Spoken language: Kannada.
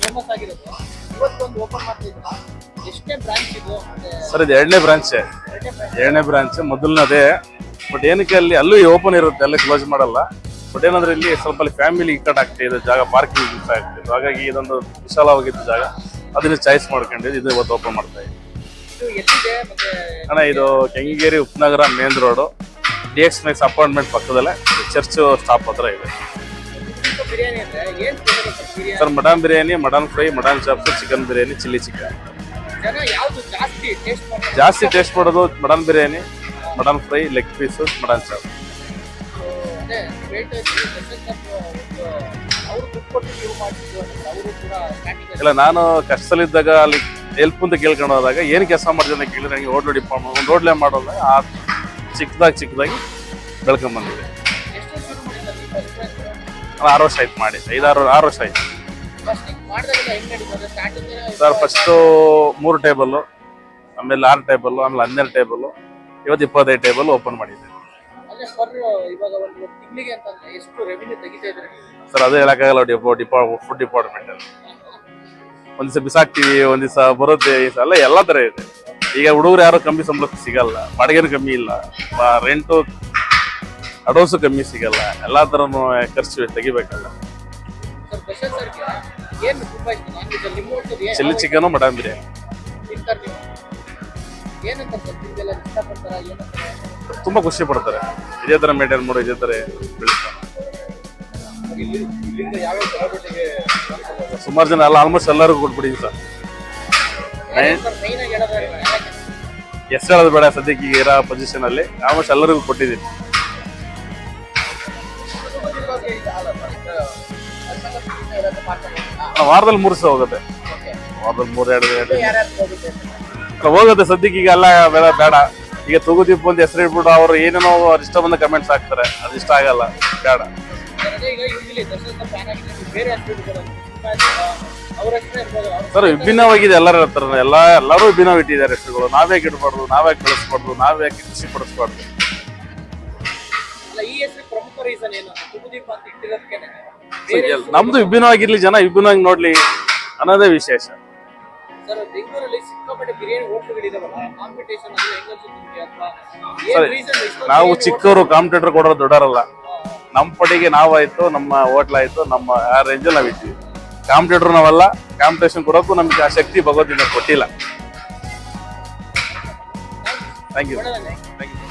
ಫೇಮಸ್ ಆಗಿರುತ್ತೆ ಇವತ್ತೊಂದು ಓಪನ್ ಎಷ್ಟೇ ಬ್ರಾಂಚ್ ಇದು ಸರ್ ಇದು ಎರಡನೇ ಬ್ರಾಂಚ್ ಎರಡನೇ ಬ್ರಾಂಚ್ ಮೊದಲನೇದೇ. ಬಟ್ ಏನಕ್ಕೆ ಅಲ್ಲಿ ಅಲ್ಲೂ ಓಪನ್ ಇರುತ್ತೆ ಅಲ್ಲಿ ಕ್ಲೋಸ್ ಮಾಡಲ್ಲ. ಬಟ್ ಏನಂದ್ರೆ ಇಲ್ಲಿ ಸ್ವಲ್ಪ ಅಲ್ಲಿ ಫ್ಯಾಮಿಲಿ ಕಟ್ ಆಗ್ತಾ ಇದೆ ಜಾಗ ಪಾರ್ಕಿಂಗ್ ಮಿಸ್ ಆಗ್ತಿದೆ ಹಾಗಾಗಿ ಇದೊಂದು ವಿಶಾಲವಾಗಿದ್ದ ಜಾಗ. ಅದನ್ನ ಚಾಯ್ಸ್ ಮಾಡ್ಕೊಂಡು ಇದು ಇವತ್ತು ಓಪನ್ ಮಾಡ್ತಾ ಇದ್ದೀವಿ ಇದು ಅಣ್ಣ ಇದು ಕೆಂಗೇರಿ ಉಪನಗರ main road D X max appointment ಪಕ್ಕದಲ್ಲೇ ಚರ್ಚ್ ಸ್ಟಾಪ್ ಹತ್ರ ಇದೆ. Sir mutton biryani mutton fry mutton chops chicken biryani chilli chicken ಜಾಸ್ತಿ ಟೇಸ್ಟ್ ಮಾಡೋದು mutton biryani mutton fry leg piece mutton chop ಇಲ್ಲ ನಾನು ಕಷ್ಟದಲ್ಲಿದ್ದಾಗ ಅಲ್ಲಿ ಹೆಲ್ಪ್ ಅಂತ ಕೇಳ್ಕೊಂಡು ಹೋದಾಗ ಏನು ಕೆಲಸ ಮಾಡಿದೆ ಅಂತ ಕೇಳಿದ್ರೆ ನನಗೆ ಹೋಟ್ಲು ಡಿಪಾರ್ಟ್ಮೆಂಟ್ ಒಂದು ಓಡ್ಲೆ ಮಾಡೋಲ್ಲ. ಆ ಚಿಕ್ಕದಾಗಿ ಚಿಕ್ಕದಾಗಿ ಬೆಳ್ಕೊಂಬಂದಿದೆ. ಆರು ವರ್ಷ ಆಯ್ತು ಮಾಡಿ ಐದಾರು ಆರು ವರ್ಷ ಆಯ್ತು. ಸರ್ ಫಸ್ಟು ಮೂರು ಟೇಬಲ್ಲು ಆಮೇಲೆ ಆರು ಟೇಬಲ್ಲು ಆಮೇಲೆ ಹನ್ನೆರಡು ಟೇಬಲ್ಲು ಇವತ್ತು ಇಪ್ಪತ್ತೈದು ಟೇಬಲ್ ಓಪನ್ ಮಾಡಿದ್ದೆ ಅಂದ್ರೆ ಪರ್ ಇವಾಗ ಒಂದು ತಿಂಗಳಿಗೆ ಅಂತಂದ್ರೆ ಎಷ್ಟು ರೆವಿನ್ಯೂ ತೆಗಿತಾ ಇದ್ರೆ ಸರ್ ಅದೇ ಹೇಳಕ್ಕಾಗಲ್ಲ ಡಿಪೋ ಡಿಪಾ ಫುಡ್ ಡಿಪಾರ್ಟ್ಮೆಂಟಲ್ಲಿ ಒಂದು ದಿವಸ ಬಿಸಾಕ್ತೀವಿ ಒಂದು ದಿವಸ ಬರುತ್ತೆ ಈ ಸಲ ಎಲ್ಲ ಎಲ್ಲ ಥರ ಇದೆ. ಈಗ ಹುಡುಗರು ಯಾರು ಕಮ್ಮಿ ಸಂಬಳಕ್ಕೆ ಸಿಗಲ್ಲ ಬಾಡಿಗೆನೂ ಕಮ್ಮಿ ಇಲ್ಲ. ರೆಂಟು ಅಡೋಸು ಕಮ್ಮಿ ಸಿಗಲ್ಲ ಎಲ್ಲಾ ಥರನೂ ಖರ್ಚು ತೆಗಿಬೇಕಲ್ಲ. ಚಿಲ್ಲಿ ಚಿಕನು ಮಟನ್ ಬಿರಿಯಾನಿ ತುಂಬಾ ಖುಷಿ ಪಡ್ತಾರೆ. ಇದೇ ತರ ಮೇಂಟೈನ್ ಮಾಡು ಇದೇ ತರ ಬೆಳೆಸ್ತಾರೆ. ಸುಮಾರು ಜನ ಎಲ್ಲ ಆಲ್ಮೋಸ್ಟ್ ಎಲ್ಲರಿಗೂ ಕೊಟ್ಬಿಡಿ ಸರ್. ಸರ್ ಮೈನ್ ಆಗಿ ಹೇಳೋದಾದ್ರೆ ಯಾಕೆ? ಎಷ್ಟು ಹೇಳೋದು ಬೇಡ. ಸದ್ಯಕ್ಕೆ ಈಗ ಇರೋ ಪೊಸಿಷನ್ ಅಲ್ಲಿ ಆಲ್ಮೋಸ್ಟ್ ಎಲ್ಲರಿಗೂ ಕೊಟ್ಟಿದ್ದೀನಿ. ವಾರದಲ್ಲಿ ಮೂರು ಸಹ ಹೋಗುತ್ತೆ. ವಾರದಲ್ಲಿ ಮೂರು ಎರಡು ಎರಡು. ಹೋಗುತ್ತೆ. ಸದ್ಯಕ್ಕೆ ಈಗ ಎಲ್ಲ ಬೇಡ ಬೇಡ. ಈಗ ತೂಗುದೀಪ್ ಒಂದು ಹೆಸರು ಇಟ್ಬಿಟ್ಟು ಅವರು ಏನೇನೋ ಅವ್ರ ಇಷ್ಟ ಬಂದ ಕಮೆಂಟ್ಸ್ ಹಾಕ್ತಾರೆ. ಅದು ಇಷ್ಟ ಆಗಲ್ಲ ಬೇಡ. ಸರ್ ವಿಭಿನ್ನವಾಗಿದೆ ಎಲ್ಲರ ಹತ್ರ. ಎಲ್ಲ ಎಲ್ಲರೂ ವಿಭಿನ್ನವಾಗಿಟ್ಟಿದ್ದಾರೆ ಹೆಸರುಗಳು. ನಾವೇ ಇಡಬಾರ್ದು ನಾವೇ ಬೆಳೆಸ್ಬಾರ್ದು ನಾವೇ ಖುಷಿ ಪಡಿಸ್ಬಾರ್ದು? ನಮ್ದು ವಿಭಿನ್ನವಾಗಿರ್ಲಿ ಜನ ವಿಭಿನ್ನವಾಗಿ ನೋಡ್ಲಿ ಅನ್ನೋದೇ ವಿಶೇಷ. ನಾವು ಚಿಕ್ಕವರು ಕಾಂಪಿಟೇಟರ್ ಕೊಡೋರು ದೊಡ್ಡರಲ್ಲ ನಮ್ಮ ಪಟ್ಟಿಗೆ ನಾವಾಯ್ತು ನಮ್ಮ ಹೋಟ್ಲ್ ಆಯ್ತು ನಮ್ಮ ಆ ರೇಂಜಲ್ಲಿ ನಾವು ಇದ್ದೀವಿ ಕಾಂಪಿಟೇಟರ್ ನಾವಲ್ಲ ಕಾಂಪಿಟೇಷನ್ ಕೊಡೋಕ್ಕೂ ನಮ್ಗೆ ಆ ಶಕ್ತಿ ಭಗವದ್ಗೀತೆ ಕೊಟ್ಟಿಲ್ಲ. Thank you thank you